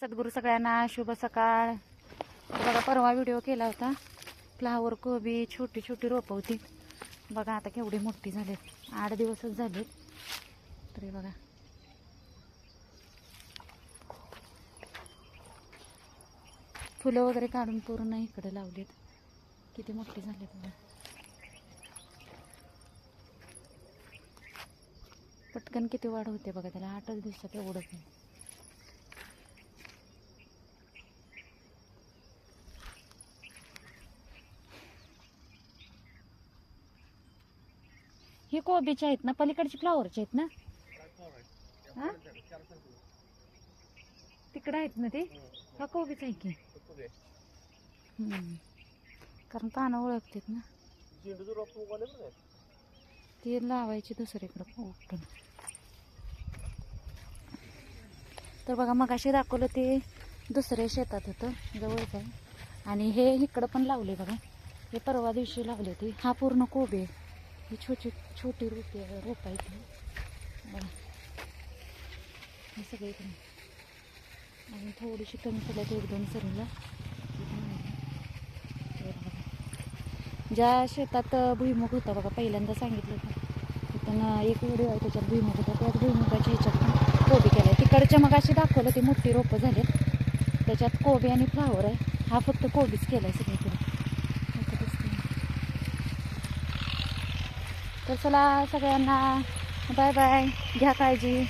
सद्गुरू सगळ्यांना शुभ सकाळ. बघा परवा व्हिडिओ केला होता. फ्लावर कोबी छोटी छोटी रोपं होती. बघा आता केवढी मोठी झालीत आठ दिवसच झाले तरी बघा. फुलं वगैरे काढून पूर्ण इकडे लावलीत. किती मोठी झाली बघा. पटकन किती वाढ होते बघा त्याला आठच दिवसात एवढंच आहे हे कोबीचे आहेत ना पलीकडचे फ्लॉवरचे आहेत ना? हा? तिकडे आहेत ना ते? हा कोबीच आहे की. कारण पानं ओळखतात ना. ते लावायचे दुसरीकडं उपटून तर बघा मग असे दाखवलं ते दुसऱ्या शेतात होतं जवळच आणि हे इकडं पण लावले बघा. हे परवा दिवशी लावले होते. हा पूर्ण कोबी आहे. ही छोटी छोटी रोपी रोप आहेत बघा. हे सगळे इकडे. आणि थोडीशी कमी केल्यात एक दोन सरीला ज्या शेतात भुईमुख भुईमुग होता बघा पहिल्यांदा सांगितलं होतं. तिथं एक व्हिडिओ आहे त्याच्यात भुईमुग होता. त्यात भुईमुगाच्या ह्याच्यात पण कोबी केला तिकडच्या मग अशी दाखवलं ती मोठी रोपं झाली त्याच्यात कोबी आणि फ्लावर आहे. हा फक्त कोबीच केला आहे सगळीकडे. तर चला सगळ्यांना बाय बाय घ्या काळजी.